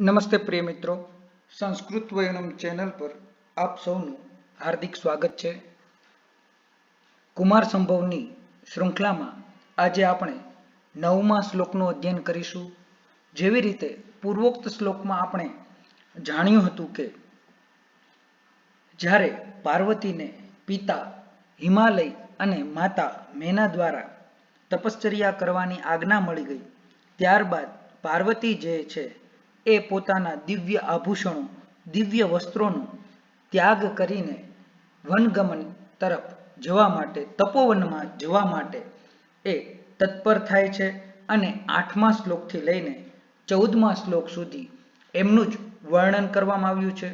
નમસ્તે પ્રિય મિત્રો. સંસ્કૃત વયનમ ચેનલ પર આપ સૌનું હાર્દિક સ્વાગત છે. કુમાર સંભવની શૃંખલામાં આજે આપણે નવમા શ્લોકનું અધ્યયન કરીશું. જેવી રીતે પૂર્વોક્ત શ્લોકમાં આપણે જાણ્યું હતું કે જ્યારે પાર્વતીને પિતા હિમાલય અને માતા મેના દ્વારા તપશ્ચર્યા કરવાની આજ્ઞા મળી ગઈ, ત્યારબાદ પાર્વતી જે છે એ પોતાના દિવ્ય આભૂષણો, દિવ્ય વસ્ત્રોનો ત્યાગ કરીને વનગમન તરફ જવા માટે, તપોવનમાં જવા માટે એ તત્પર થાય છે અને આઠમા શ્લોકથી લઈને ચૌદમા શ્લોક સુધી એમનું જ વર્ણન કરવામાં આવ્યું છે.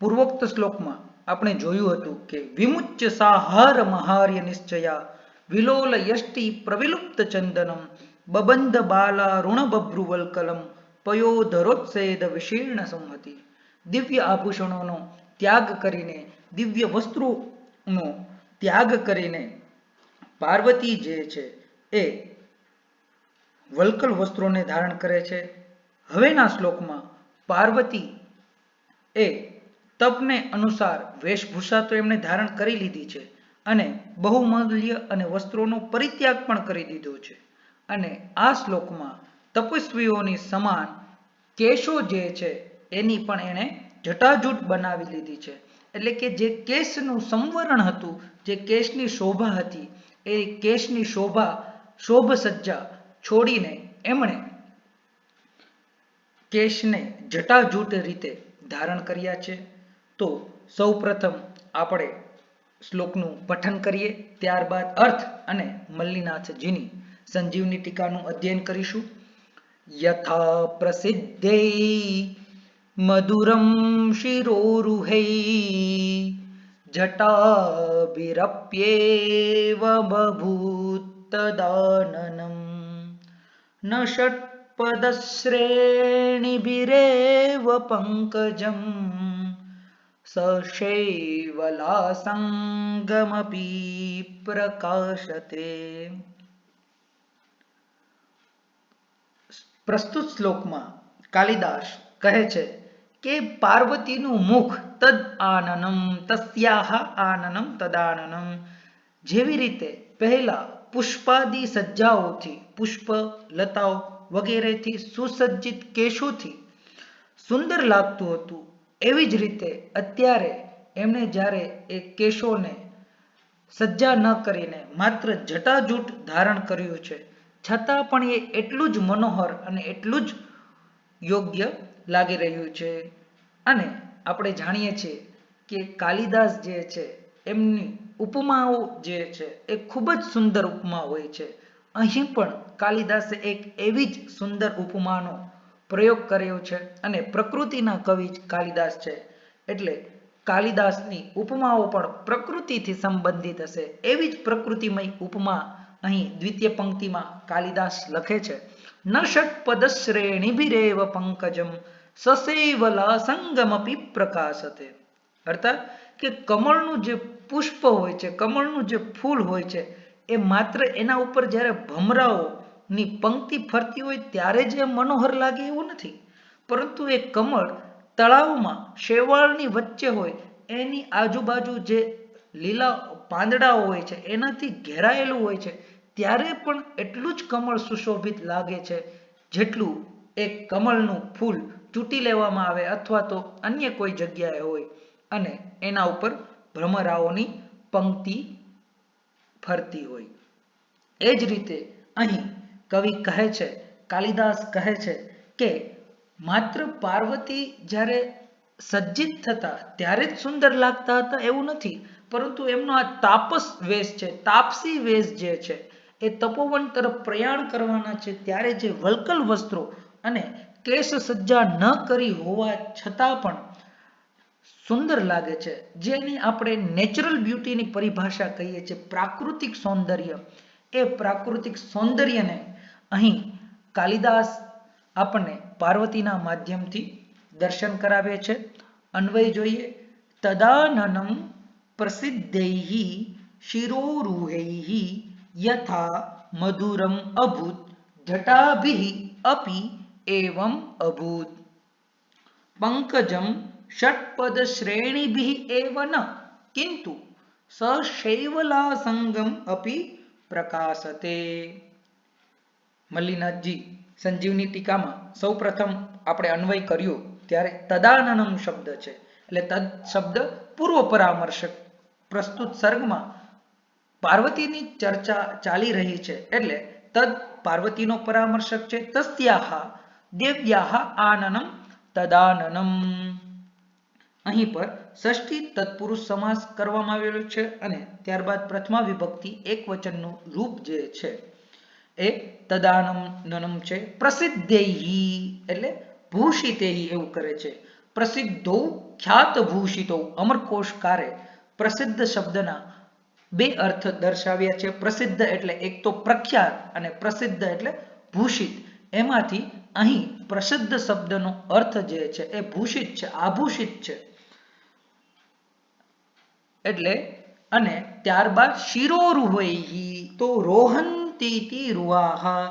પૂર્વોક્ત શ્લોકમાં આપણે જોયું હતું કે, વિમુચ્ય સાહાર મહાર્ય નિશ્ચયા, વિલોલ યષ્ટિ પ્રવિલુપ્ત ચંદનમ, બબંધ બાલા ઋણ બભ્રુવલ્કલમ પયોધરોત્સેદ વિશીર્ણ સંહતિ દિવ્ય આભૂષણોનો ત્યાગ કરીને, દિવ્ય વસ્ત્રોનો ત્યાગ કરીને પાર્વતી જે છે એ વલ્કલ વસ્ત્રોને ધારણ કરે છે. હવેના શ્લોકમાં પાર્વતી એ તપને અનુસાર વેશભૂષા તો એમણે ધારણ કરી લીધી છે અને બહુમૂલ્ય અને વસ્ત્રોનો પરિત્યાગ પણ કરી દીધો છે. અને આ શ્લોકમાં તપસ્વીઓની સમાન કેશો જે છે, એની પણ એણે જટાજૂટ બનાવી લીધી છે. એટલે કે જે કેશનું સંવરણ હતું, જે કેશની શોભા હતી, એ કેશની શોભા શોભ સજ્જા છોડીને એમણે કેશને જટાજૂટ રીતે ધારણ કર્યા છે. તો સૌ પ્રથમ આપણે શ્લોકનું પઠન કરીએ, ત્યારબાદ અર્થ અને મલ્લીનાથજીની સંજીવની ટીકાનું અધ્યયન કરીશું. यथा प्रसिद्धै मधुरं शिरोरुहै झटाभिरप्येवमभूतदाननं न षट्पदश्रेणिभिरेव पङ्कजम् स शैवलासङ्गमपि प्रकाशते। પ્રસ્તુત શ્લોકમાં કાલિદાસ કહે છે કે પાર્વતીનું મુખ તદ આનનમ, તસ્યાહ આનનમ, તદાનનમ. જેવી રીતે પહેલા પુષ્પાદી સજ્જાઓથી, પુષ્પ, લતાઓ વગેરેથી સુસજ્જિત કેશોથી સુંદર લાગતું હતું, એવી જ રીતે અત્યારે એમણે જ્યારે એ કેશોને સજ્જા ન કરીને માત્ર જટાજૂટ ધારણ કર્યું છે છતાં પણ એ એટલું જ મનોહર અને એટલું જ યોગ્ય લાગી રહ્યું છે. અને આપણે જાણીએ છીએ કે કાલિદાસ જે છે, એમની ઉપમાઓ જે છે, એ ખૂબ જ સુંદર ઉપમા હોય છે. અહીં પણ કાલિદાસે એક એવી જ સુંદર ઉપમાનો પ્રયોગ કર્યો છે અને પ્રકૃતિના કવિ કાલિદાસ છે. એટલે કાલિદાસની ઉપમાઓ પણ પ્રકૃતિથી સંબંધિત હશે. એવી જ પ્રકૃતિમય ઉપમા અહીં દ્વિતીય પંક્તિમાં કાલિદાસ લખે છે, ન ષટપદ શ્રેણીભિરેવ પંકજમ સસૈવલા સંગમપી પ્રકાશતે અર્થાત કે કમળનું જે પુષ્પ હોય છે, કમળનું જે ફૂલ હોય છે, એ માત્ર એના ઉપર જ્યારે ભમરાઓની પંક્તિ ફરતી હોય ત્યારે જે મનોહર લાગે એવું નથી. પરંતુ એ કમળ તળાવમાં શેવાળની વચ્ચે હોય, એની આજુબાજુ જે લીલા પાંદડાઓ હોય છે, એનાથી ઘેરાયેલું હોય છે, ત્યારે પણ એટલું જ કમળ સુશોભિત લાગે છે, જેટલું એક કમળનું ફૂલ ચૂંટી લેવામાં આવે અથવા તો અન્ય કોઈ જગ્યાએ હોય. અને એના ઉપર ભ્રમરાઓની પંક્તિ ફરતી હોય. એ જ રીતે અહીં કવિ કહે છે, કાલિદાસ કહે છે કે માત્ર પાર્વતી જ્યારે સજ્જિત થતા ત્યારે જ સુંદર લાગતા હતા એવું નથી. પરંતુ એમનો આ તાપસ વેશ છે, તાપસી વેશ જે છે, એ તપોવન તરફ પ્રયાણ કરવાના છે ત્યારે જે વલ્કલ વસ્ત્રો અને કેશ સજ્જા ન કરી હોવા છતાં પણ સુંદર લાગે છે. જેની આપણે નેચરલ બ્યુટીની પરિભાષા કહીએ છીએ, પ્રાકૃતિક સૌંદર્ય. એ પ્રાકૃતિક સૌંદર્યને અહીં કાલિદાસ આપણને પાર્વતીના માધ્યમથી દર્શન કરાવે છે. અન્વય જોઈએ. તદાનનમ પ્રસિદ્ધૈ શિરોરુહૈ યથા મધુરમ અભૂત જટાભિ અપી એવમ અભૂત પંકજમ ષટપદ શ્રેણીભિ એવ ન કિંતુ સશૈવલાસંગમ અપી પ્રકાશતે મલ્લીનાથજી સંજીવની ટીકામાં સૌ પ્રથમ આપણે અન્વય કર્યો, ત્યારે તદાનનમ શબ્દ છે, એટલે તદ શબ્દ પૂર્વ પરામર્શક પ્રસ્તુત સર્ગમાં પાર્વતીની ચર્ચા ચાલી રહી છે એટલે તદ પાર્વતીનો પરામર્શક છે, તસ્યાહ દેવ્યાહ આનનમ તદાનનમ. અહીં પર ષષ્ઠી તત્પુરુષ સમાસ કરવામાં આવેલો છે અને ત્યારબાદ પ્રથમા વિભક્તિ એક વચનનું રૂપ જે છે એ તદાનમ નનમ છે, પ્રસિદ્ધેહી એટલે ભૂષિતેહી એવું કરે છે. પ્રસિદ્ધો ખ્યાત ભૂષિતો અમરકોશકારે પ્રસિદ્ધ શબ્દના બે અર્થ દર્શાવ્યા છે. પ્રસિદ્ધ એટલે એક તો પ્રખ્યાત અને પ્રસિદ્ધ એટલે ભૂષિત. એમાંથી અહીં પ્રસિદ્ધ શબ્દનો અર્થ જે છે એ ભૂષિત છે, આભૂષિત છે. એટલે અને ત્યારબાદ શિરોરુહૈહી તો રોહંતીતિ રૂહાહા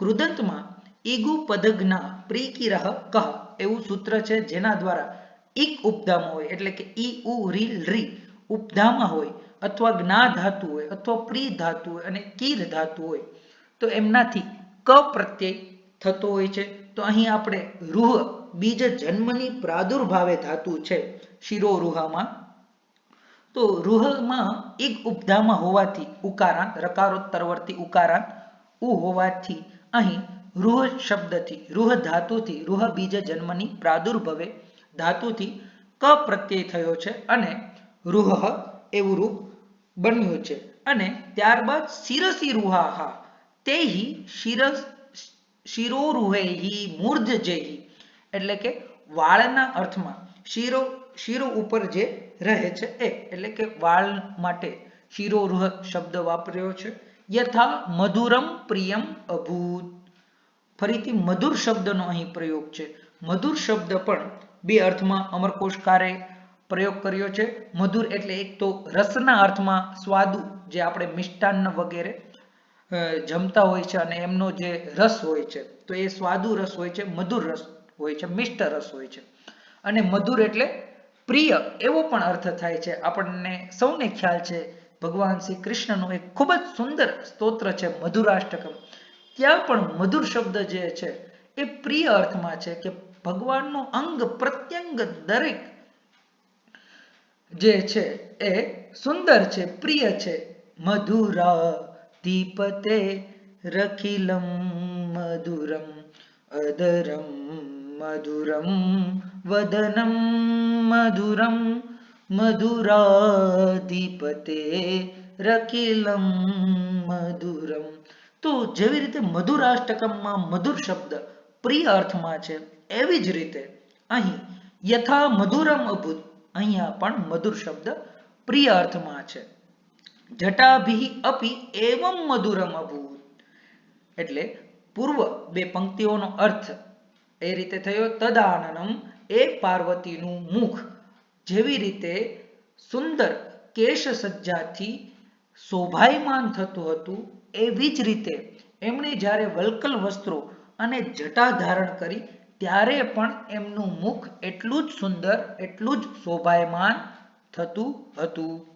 કૃદંતમાં ઈગુ પદજ્ઞા પ્રીકિરહ કહ એવું સૂત્ર છે જેના દ્વારા ઈક ઉપદામ હોય, એટલે કે ઈ ઉ રી રી. ઉપધામાં હોય અથવા જ્ઞા ધાતુ હોય અથવા પ્રી ધાતુ હોય અને કીર ધાતુ હોય, તો એમનાથી ક પ્રત્યય થતો હોય છે. તો અહીં આપણે રૂહ બીજ જન્મની પ્રાદુર્ભાવે ધાતુ છે શિરોરુહામાં. તો રૂહમાં એક ઉપધામાં હોવાથી ઉકારાંત, રકારોત્તરવર્તી ઉકારાંત, ઉ હોવાથી અહીં રૂહ શબ્દથી, રૂહ ધાતુથી, રૂહ બીજ જન્મની પ્રાદુર્ભવે ધાતુથી ક પ્રત્યય થયો છે અને રૂહ એવું રૂપ બન્યું છે. અને ત્યારબાદ શિરસી રૂહાહા, તેહી શિરસ શિરોરુહેહી મૂર્ધજેહી એટલે કે વાળના અર્થમાં શિરો શિરો ઉપર જે રહે છે એ, એટલે કે વાળ માટે શિરોરુહ શબ્દ વાપર્યો છે. યથા મધુરમ પ્રિયમ અભૂત. ફરીથી મધુર શબ્દનો અહીં પ્રયોગ છે. મધુર શબ્દ પણ બે અર્થમાં અમરકોશકારે પ્રયોગ કર્યો છે. મધુર એટલે એક તો રસના અર્થમાં સ્વાદુ જે આપણે મિષ્ટાન્ન વગેરે જમતા હોય છે અને એમનો જે રસ હોય છે, તો એ સ્વાદુ રસ હોય છે, મધુર રસ હોય છે, મિષ્ટ રસ હોય છે. અને મધુર એટલે પ્રિય એવો પણ અર્થ થાય છે. આપણને સૌને ખ્યાલ છે, ભગવાન શ્રી કૃષ્ણનું એક ખૂબ જ સુંદર સ્તોત્ર છે મધુરાષ્ટકમ. ત્યાં પણ મધુર શબ્દ જે છે, એ પ્રિય અર્થમાં છે કે ભગવાનનો અંગ પ્રત્યંગ દરેક જે છે એ સુંદર છે, પ્રિય છે. મધુરા દીપતે રખિલમ મધુરમ અદરમ મધુરમ, વદનમ મધુરમ મધુરાધિપતે રખિલમ મધુરમ. તો જેવી રીતે મધુરાષ્ટકમમાં મધુર શબ્દ પ્રિય અર્થમાં છે, એવી જ રીતે અહીં યથા મધુરમ અભૂત અહીંયા પણ મધુર શબ્દ પ્રિય અર્થમાં છે. જટાભિ અપી એવમ મધુરમ અભૂત. એટલે પૂર્વ બે પંક્તિઓનો અર્થ એ રીતે થયો, તદાનનમ એ પાર્વતીનું મુખ. જેવી રીતે સુંદર કેશ સજ્જાથી શોભાયમાન થતું હતું, એવી જ રીતે એમણે જ્યારે વલ્કલ વસ્ત્રો અને જટા ધારણ કરી ત્યારે પણ એમનું મુખ એટલું જ સુંદર, એટલું જ શોભાયમાન થતું હતું.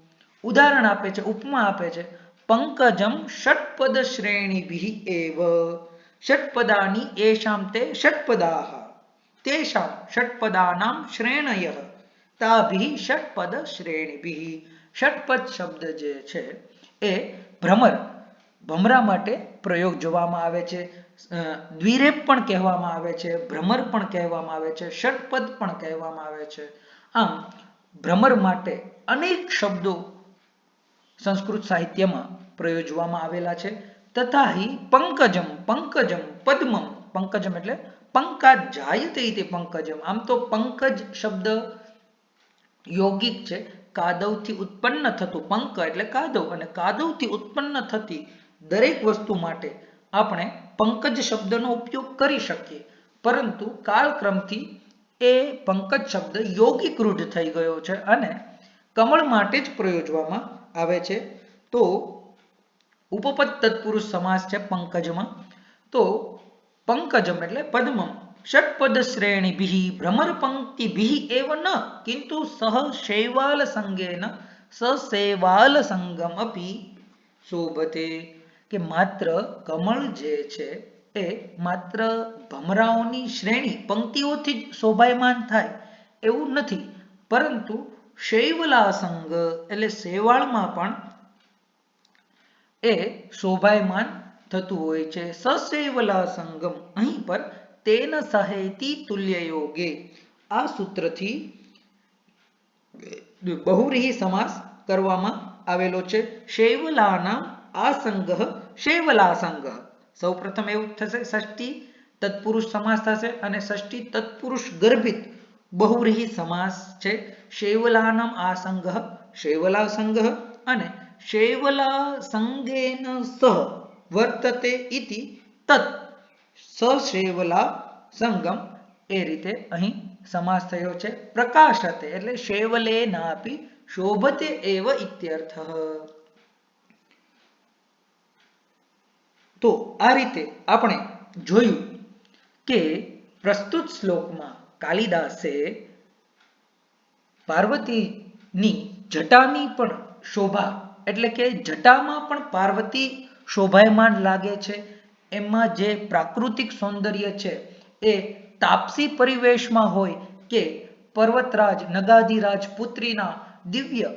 ઉદાહરણ આપે છે, ઉપમા આપે છે. પંકજમ ષટપદ શ્રેણીભિ એવ. ષટપદાની એશામ તે ષટપદાહ. તેષામ ષટપદાનામ શ્રેણય. તાભિ ષટપદ શ્રેણીભિ. ષટપદ શબ્દ જે છે એ ભ્રમર ભમરા માટે પ્રયોગ જોવામાં આવે છે. દ્વિરેપ પણ કહેવામાં આવે છે, ભ્રમર પણ કહેવામાં આવે છે, ષટપદ પણ કહેવામાં આવે છે. આમ, ભ્રમર માટે અનેક શબ્દો સંસ્કૃત સાહિત્યમાં પ્રયોજવામાં આવેલા છે. તથા પંકજમ પંકજમ, પદ્મમ, પંકજમ એટલે પંકા જાયતે તે પંકજમ. આમ તો પંકજ શબ્દ યોગિક છે. કાદવથી ઉત્પન્ન થતું પંક એટલે કાદવ અને કાદવથી ઉત્પન્ન થતી દરેક વસ્તુ માટે આપણે પંકજ શબ્દનો ઉપયોગ કરી શકીએ. પરંતુ કાળક્રમથી એ પંકજ શબ્દ યોગિક રૂઢ થઈ ગયો છે અને કમળ માટે જ પ્રયોજવામાં આવે છે. તો ઉપપદ તત્પુરુષ સમાસ છે પંકજમાં. તો પંકજમ એટલે પદ્મમ. ષટપદ શ્રેણીભિ ભ્રમર પંક્તિભિ એવ ન, કિંતુ સહ શૈવાલ સંગેન સસેવાલ સંગમ અપી શોભતે. કે માત્ર કમળ જે છે એ માત્ર ભમરાઓની શ્રેણી, પંક્તિઓથી જ શોભાયમાન થાય એવું નથી. પરંતુ શૈવલાસંગ એટલે શેવાળમાં પણ એ શોભાયમાન થતું હોય છે. સશૈવલા સંગમ અહીં પર તેન સહેતી તુલ્ય યોગે આ સૂત્રથી બહુરીહી સમાસ કરવામાં આવેલો છે. શૈવલાના આસંગ શૈવલાસંગ સૌ પ્રથમ એવું થશે ષષ્ઠી તત્પુરુષ સમાસ થશે અને ષષ્ઠી તત્પુરુષ ગર્ભિત બહુવ્રીહી સમાસ છે શેવલાનમ આસંગ શૈવલાસંગ અને શૈવલા સંગેન સહ વર્તતે ઇતિ તત સશૈવલા સંગમ એ રીતે અહીં સમાસ થયો છે પ્રકાશતે એટલે શૈવલે નાપી શોભતે એવ ઇત્યર્થ તો આ રીતે આપણે જોયું કે પ્રસ્તુત શ્લોકમાં કાલિદાસે પાર્વતીની જટાની પણ શોભા, એટલે કે જટામાં પણ પાર્વતી શોભાયમાન લાગે છે. એમાં જે પ્રાકૃતિક સૌંદર્ય છે એ તાપસી પરિવેશમાં હોય કે પર્વતરાજ નગાદીરાજ પુત્રીના દિવ્ય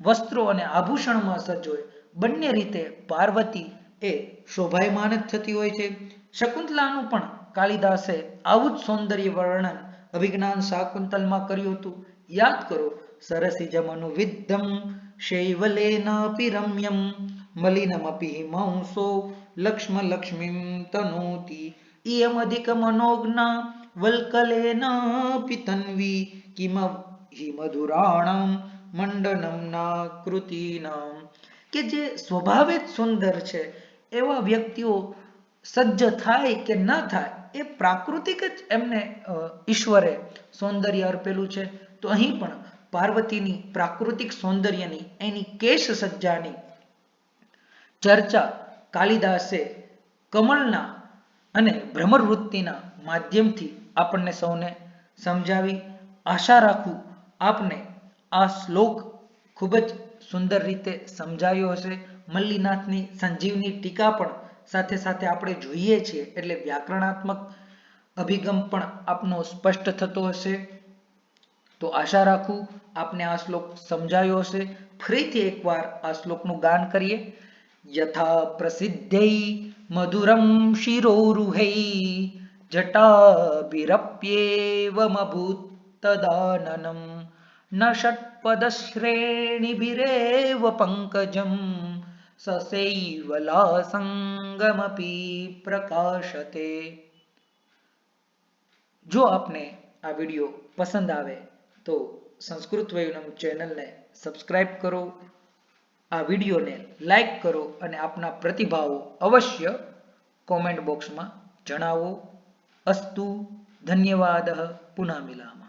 વસ્ત્રો અને આભૂષણમાં સજ્જ હોય બંને રીતે પાર્વતી એ શોભાયમાન જ થતી હોય છે. શકુંતલાનું પણ કાલિદાસે આવું જ સૌંદર્ય વર્ણન અભિજ્ઞાન શાકુંતલમાં કર્યું હતું. યાદ કરો સરસિજમનુ વિદ્ધમ શૈવલેનાપી રમ્યમ મલિનમપી હિમાંસો લક્ષ્મ લક્ષ્મીમ તનોતિ ઇયમધિક મનોજ્ઞા વલ્કલેનાપી તન્વી કિમ હિ મધુરાણમ મંડનમના કૃતિનામ કે જે સ્વભાવે જ સુંદર છે એવા વ્યક્તિઓ સજ્જ થાય કે ન થાય એ પ્રાકૃતિક જ એમને ઈશ્વરે સૌંદર્ય અર્પેલું છે. તો અહીં પણ પાર્વતીની પ્રાકૃતિક સૌંદર્યની, એની કેશ સજ્જાની ચર્ચા કાલિદાસે કમળના અને ભ્રમરવૃત્તિના માધ્યમથી આપણને સૌને સમજાવી. આશા રાખું આપને આ શ્લોક ખૂબ જ સુંદર રીતે સમજાયો હશે. મલ્લીનાથની સંજીવની ટીકા પણ સાથે સાથે આપણે જોઈએ છીએ એટલે વ્યાકરણાત્મક અભિગમ પણ આપનો સ્પષ્ટ થતો હશે. તો આશા રાખું આપને આ શ્લોક સમજાયો હશે. ફરીથી એકવાર આ શ્લોકનું ગાન કરીએ. યથા પ્રસિદ્ધૈ મધુરમ શિરોરુહૈ જટાભિરપ્યેવમભૂત તદાનનમ ન ષટ્પદશ્રેણીભિરેવ પંકજમ સસૈવલાસંગમપી પ્રકાશતે જો આપને આ વીડિયો પસંદ આવે તો સંસ્કૃત વયુનમ ચેનલને સબસ્ક્રાઇબ કરો આ વિડીયોને લાઈક કરો અને આપના પ્રતિભાવો અવશ્ય કોમેન્ટ બોક્સમાં જણાવો અસ્તુ ધન્યવાદ પુનઃ મિલામ